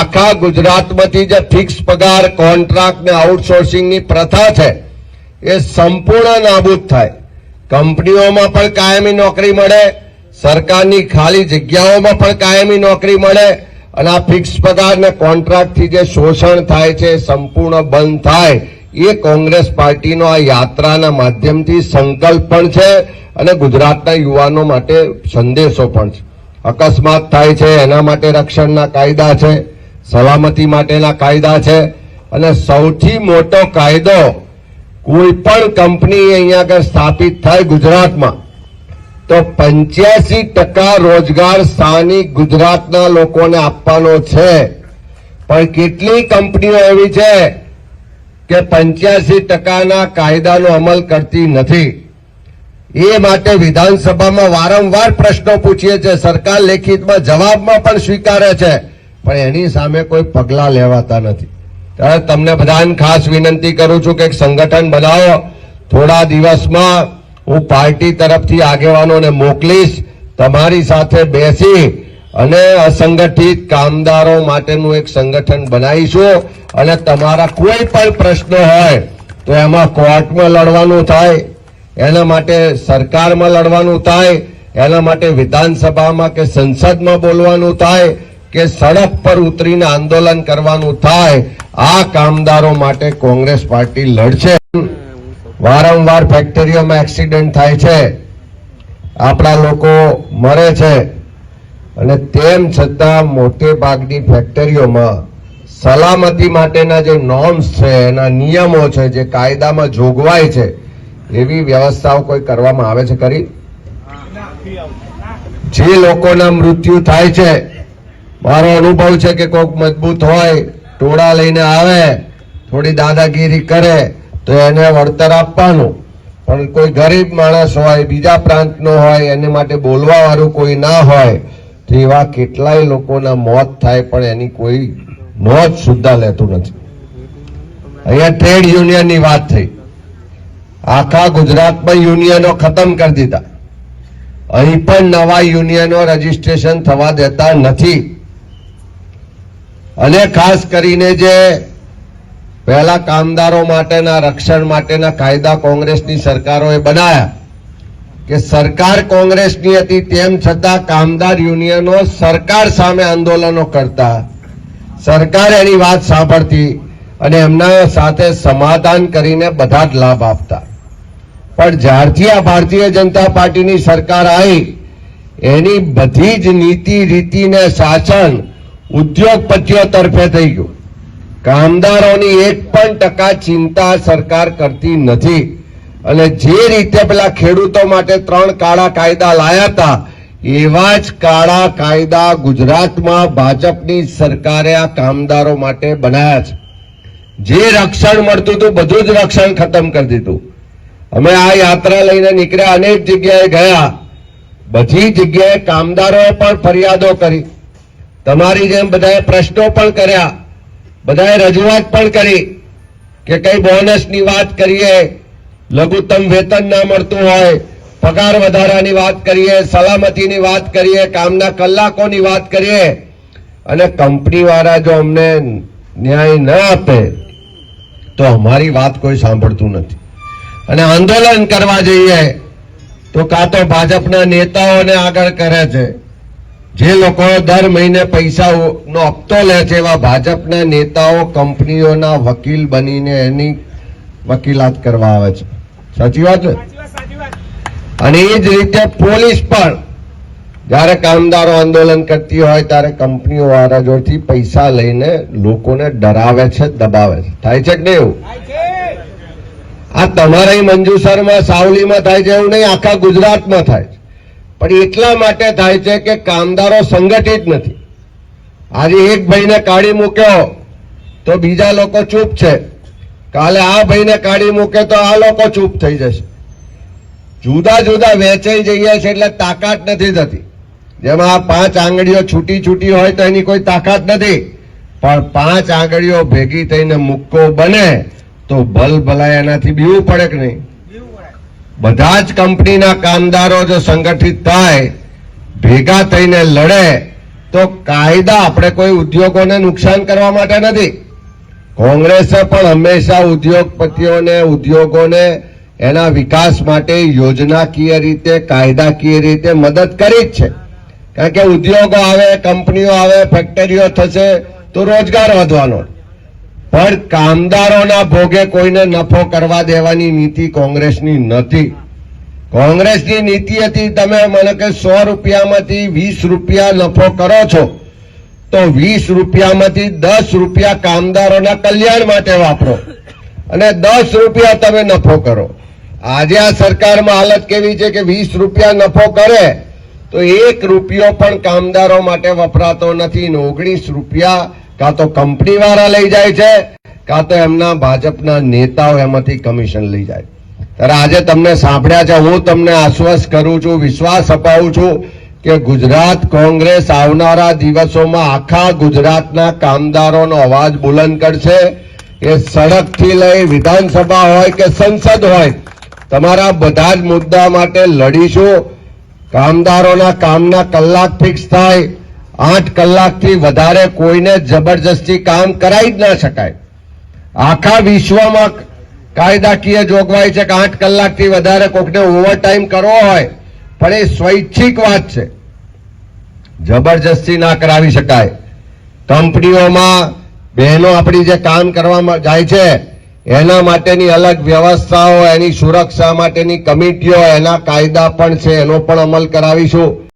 આખા ગુજરાતમાંથી જે ફિક્સ પગાર કોન્ટ્રાક્ટ ને આઉટસોર્સિંગની પ્રથા છે, એ સંપૂર્ણ નાબૂદ થાય. કંપનીઓમાં પણ કાયમી નોકરી મળે, સરકારની ખાલી જગ્યાઓમાં પણ કાયમી નોકરી મળે, અને આ ફિક્સ પગાર ને કોન્ટ્રાક્ટથી જે શોષણ થાય છે સંપૂર્ણ બંધ થાય. એ કોંગ્રેસ પાર્ટીનો આ યાત્રાના માધ્યમથી સંકલ્પ પણ છે, અને ગુજરાતના યુવાનો માટે સંદેશો પણ છે. અકસ્માત થાય છે, એના માટે રક્ષણના કાયદા છે. સલામતી માટેના કાયદા છે. અને સૌથી મોટો કાયદો કોઈ પણ કંપની અહીંયા આગળ સ્થાપિત થાય ગુજરાતમાં, તો પંચ્યાસી ટકા રોજગાર સ્થાનિક ગુજરાતના લોકોને આપવાનો છે. પણ કેટલી કંપનીઓ એવી છે કે પંચ્યાસી ટકાના કાયદાનો અમલ કરતી નથી. એ માટે વિધાનસભામાં વારંવાર પ્રશ્નો પૂછીએ છીએ. સરકાર લેખિતમાં જવાબમાં પણ સ્વીકારે છે. પણ એની સામે કોઈ પગલાં લેવાતા નથી. ત્યારે તમને બધાને ખાસ વિનંતી કરું છું કે એક સંગઠન બનાવો. થોડા દિવસમાં હું પાર્ટી તરફથી આગેવાનોને મોકલીશ, તમારી સાથે બેસી અને અસંગઠિત કામદારો માટેનું એક સંગઠન બનાવીશું. અને તમારા કોઈ પણ પ્રશ્નો હોય તો એમાં કોર્ટમાં લડવાનું થાય, એના માટે સરકારમાં લડવાનું થાય, એના માટે વિધાનસભામાં કે સંસદમાં બોલવાનું થાય કે સડક પર ઉતરીને આંદોલન કરવાનું થાય, આ કામદારો માટે કોંગ્રેસ પાર્ટી લડશે. વારંવાર ફેક્ટરીઓમાં એક્સિડન્ટ થાય છે. આપણા લોકો મરે છે. અને તેમ છતાં મોટે ભાગની ફેક્ટરીઓમાં સલામતી માટેના જે નોર્મ્સ છે, એના નિયમો છે, જે કાયદામાં જોગવાઈ છે, એવી વ્યવસ્થાઓ કોઈ કરવામાં આવે છે ખરી? જે લોકોના મૃત્યુ થાય છે મારો અનુભવ છે કે કોઈક મજબૂત હોય, ટોળા લઈને આવે, થોડી દાદાગીરી કરે, તો એને વળતર આપવાનું. પણ કોઈ ગરીબ માણસ હોય, બીજા પ્રાંતનો હોય, એને માટે બોલવાવાળું કોઈ ના હોય, તો એવા કેટલાય લોકોના મોત થાય, પણ એની કોઈ નોંધ સુદ્ધા લેતું નથી. અહીંયા ટ્રેડ યુનિયનની વાત થઈ. આખા ગુજરાતમાં યુનિયનો ખતમ કરી દીધા. અહીં પણ નવા યુનિયનો રજીસ્ટ્રેશન થવા દેતા નથી. અને ખાસ કરીને જે પહેલા કામદારો માટેના, રક્ષણ માટેના કાયદા કોંગ્રેસની સરકારોએ બનાવ્યા કે સરકાર કોંગ્રેસની હતી તેમ છતાં કામદાર યુનિયનો સરકાર સામે આંદોલનો કરતા. સરકાર એની વાત સાંભળતી અને એમના સાથે સમાધાન કરીને બધા જ લાભ આપતા. પણ જ્યારથી આ ભારતીય જનતા પાર્ટીની સરકાર આવી, એની બધી જ નીતિ, રીતિને શાસન ઉદ્યોગપતિઓ તરફે થઈ ગયું. કામદારોની એક પણ ટકા ચિંતા સરકાર કરતી નથી. અને જે રીતે પેલા ખેડૂતો માટે ત્રણ કાળા કાયદા લાયા હતા, એવા જ કાળા કાયદા ગુજરાતમાં ભાજપની સરકારે આ કામદારો માટે બનાયા છે. જે રક્ષણ મળતું હતું, બધું જ રક્ષણ ખતમ કરી દીધું. અમે આ યાત્રા લઈને નીકળ્યા, અનેક જગ્યાએ ગયા. બધી જગ્યાએ કામદારોએ પણ ફરિયાદો કરી. તમારી જેમ બધાએ પ્રશ્નો પણ કર્યા, બધાએ રજૂઆત પણ કરી કે કઈ બોનસની વાત કરીએ, લઘુત્તમ વેતન ના મળતું હોય, પગાર વધારાની વાત કરીએ, સલામતીની વાત કરીએ, કામના કલાકોની વાત કરીએ, અને કંપનીવાળા જો અમને ન્યાય ન આપે, તો અમારી વાત કોઈ સાંભળતું નથી. અને આંદોલન કરવા જઈએ, તો કાં તો ભાજપના નેતાઓને આગળ કરે છે. જે લોકો દર મહિને પૈસાનો હપ્તો લે છે એવા ભાજપના નેતાઓ કંપનીઓના વકીલ બનીને એની વકીલાત કરવા આવે છે. સાચી વાત ને અને એ જ રીતે પોલીસ પણ જ્યારે કામદારો આંદોલન કરતી હોય ત્યારે કંપનીઓ જોડથી પૈસા લઈને લોકોને ડરાવે છે દબાવે છે. થાય છે કે નહીં એવું? આ તમારા મંજુસરમાં સાવલીમાં થાય છે એવું નહીં આખા ગુજરાતમાં થાય છે. પણ એટલા માટે થાય છે કે કામદારો સંગઠિત નથી. આજે એક ભાઈને કાઢી મૂક્યો તો બીજા લોકો ચૂપ છે. કાલે આ ભાઈને કાઢી મૂકે તો આ લોકો ચૂપ થઈ જશે. જુદા જુદા વેચાઈ જઈએ છે એટલે તાકાત નથી થતી. જેમાં આ પાંચ આંગળીઓ છૂટી છૂટી હોય તો એની કોઈ તાકાત નથી. પણ પાંચ આંગળીઓ ભેગી થઈને મુક્કો બને તો ભલ ભલાય એનાથી બીવું પડે કે નહીં? બધા જ કંપનીના કામદારો જો સંગઠિત થાય, ભેગા થઈને લડે, તો કાયદા આપણે કોઈ ઉદ્યોગોને નુકસાન કરવા માટે નથી. કોંગ્રેસે પણ હંમેશા ઉદ્યોગપતિઓને, ઉદ્યોગોને એના વિકાસ માટે યોજનાકીય રીતે, કાયદાકીય રીતે મદદ કરી જ છે. કારણ કે ઉદ્યોગો આવે, કંપનીઓ આવે, ફેક્ટરીઓ થશે, તો રોજગાર વધવાનો પણ કામદારોના ભોગે કોઈને નફો કરવા દેવાની નીતિ કોંગ્રેસની નથી. કોંગ્રેસની નીતિ હતી તમે મને કે સો રૂપિયામાંથી વીસ રૂપિયા નફો કરો છો, તો વીસ રૂપિયામાંથી દસ રૂપિયા કામદારોના કલ્યાણ માટે વાપરો અને દસ રૂપિયા તમે નફો કરો. આજે આ સરકારમાં હાલત કેવી છે કે વીસ રૂપિયા નફો કરે, તો એક રૂપિયો પણ કામદારો માટે વપરાતો નથી ને ઓગણીસ રૂપિયા કાં તો કંપની વાળા લઈ જાય છે, કાં તો એમના ભાજપના નેતાઓ એમાંથી કમિશન લઈ જાય. ત્યારે આજે તમને સાંભળ્યા છે, હું તમને આશ્વસ્ત કરું છું, વિશ્વાસ અપાવું છું કે ગુજરાત કોંગ્રેસ આવનારા દિવસોમાં આખા ગુજરાતના કામદારોનો અવાજ બુલંદ કરશે. એ સડકથી લઈ વિધાનસભા હોય કે સંસદ હોય, તમારા બધા જ મુદ્દા માટે લડીશું. કામદારોના કામના કલાક ફિક્સ થાય આઠ કલાકથી વધારે કોઈને જબરજસ્તી કામ કરાવી જ ના શકાય. આખા વિશ્વમાં કાયદાકીય જોગવાઈ છે કે આઠ કલાકથી વધારે કોકને ઓવરટાઈમ કરવો હોય, પણ એ સ્વૈચ્છિક વાત છે. જબરજસ્તી ના કરાવી શકાય. કંપનીઓમાં બહેનો આપણી જે કામ કરવામાં જાય છે, એના માટેની અલગ વ્યવસ્થાઓ, એની સુરક્ષા માટેની કમિટીઓ, એના કાયદા પણ છે, એનો પણ અમલ કરાવીશું.